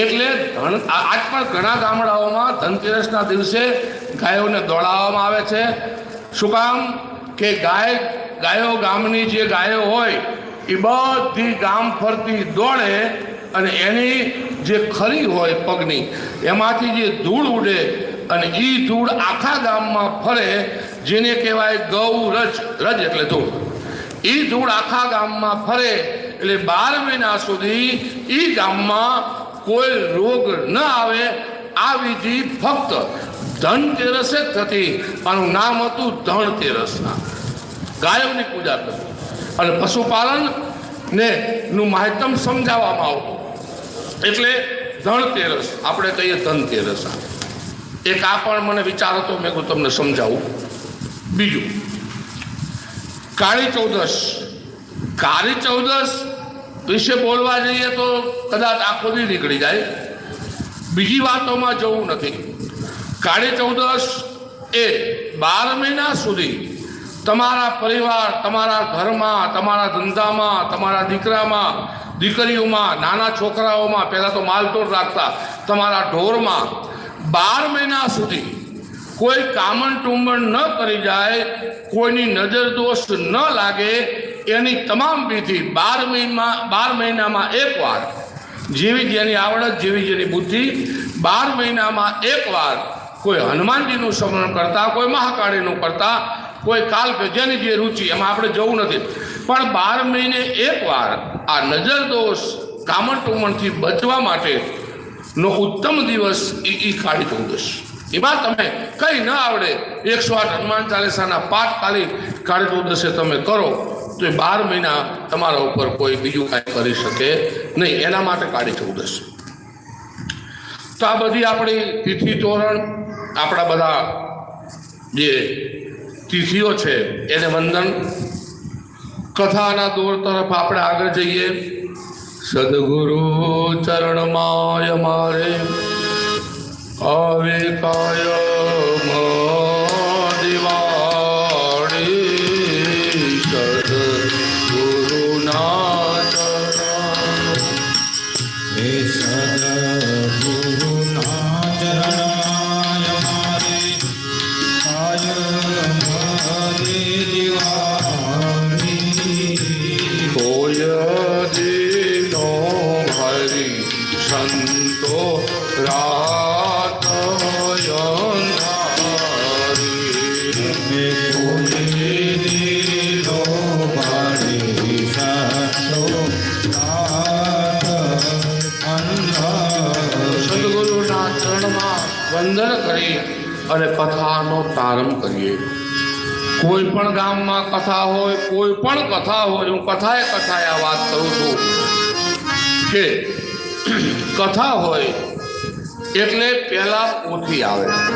એટલે આજ પણ ઘણા ગામડાઓમાં ધનતેરસના દિવસે ગાયોને દોડાવવામાં આવે છે. શું કામ? કે ગાય, ગાયો ગામની જે ગાયો હોય, એ બધી ગામ ફરતી દોડે અને એની જે ખરી હોય પગની, એમાંથી જે ધૂળ ઉડે અને એ ધૂળ આખા ગામમાં ફરે, જેને કહેવાય ગૌ રજ રજ એટલે ધૂળ. એ ધૂળ આખા ગામમાં ફરે એટલે બાર મહિના સુધી એ ગામમાં કોઈ રોગ ન આવે, આ વિધિ ફક્ત ધનતેરસે જ થતી આનું નામ હતું ધનતેરસના ગાયોની પૂજા કરવી. અને પશુપાલન ને નું માહિતમ સમજાવવામાં આવતું. એટલે ધનતેરસ આપણે કહીએ ધનતેરસ. એક આ પણ મને વિચાર હતો, મેં તમને સમજાવું. બીજું, કાળી ચૌદશ કાળી ચૌદસ, વિશે બોલવા જઈએ તો કદાચ આખો દી નીકળી જાય. બીજી વાતોમાં જવું નથી. કાળી ચૌદસ એ બાર મહિના સુધી તમારા પરિવાર, તમારા ઘરમાં, તમારા ધંધામાં, તમારા દીકરામાં, દીકરીઓમાં, નાના છોકરાઓમાં પહેલાં તો માલતોડ રાખતા, તમારા ઢોરમાં બાર મહિના સુધી કોઈ કામણ ટુંબણ ન કરી જાય, કોઈની નજર દોષ ન લાગે એની તમામ વિધિ બાર મહિનામાં બાર મહિનામાં એકવાર. જેવી જેની આવડત, જેવી જેની બુદ્ધિ, બાર મહિનામાં એકવાર કોઈ હનુમાનજીનું સ્મરણ કરતા, કોઈ મહાકાળીનું કરતા, કોઈ કાલ જેની જે રુચિ, એમાં આપણે જવું નથી. પણ બાર મહિને એકવાર આ નજર દોષ કામણ ટુમણથી બચવા માટે નો ઉત્તમ દિવસ એ એ કાળી ચૌદશ. એમાં તમે કંઈ ન આવડે. એકસો આઠ હનુમાન ચાલીસાના પાઠ ખાલી કાળી ચૌદશે તમે કરો. તો એ બાર મહિના તમારા ઉપર કોઈ બીજું કાંઈ કરી શકે નહીં. એના માટે કાળી ચૌદશ. તો આ બધી આપણી તિથિ તોરણ, આપણા બધા જે તિથિઓ છે, એને વંદન. કથાના દોર તરફ આપણે આગળ જઈએ. સદગુરુ ચરણમાય મારે. આવે કાયમ હે સદગુરુના ચરણમાય મારે કાયમ હરે સદગુરુના વંદન કરી અને કથાનો પ્રારંભ કરીએ. કોઈ પણ ગામમાં કથા હોય, કોઈ પણ કથા હોય, હું કથાએ કથાએ આ વાત કરું છું કે કથા હોય એટલે પહેલાં પોથી આવે.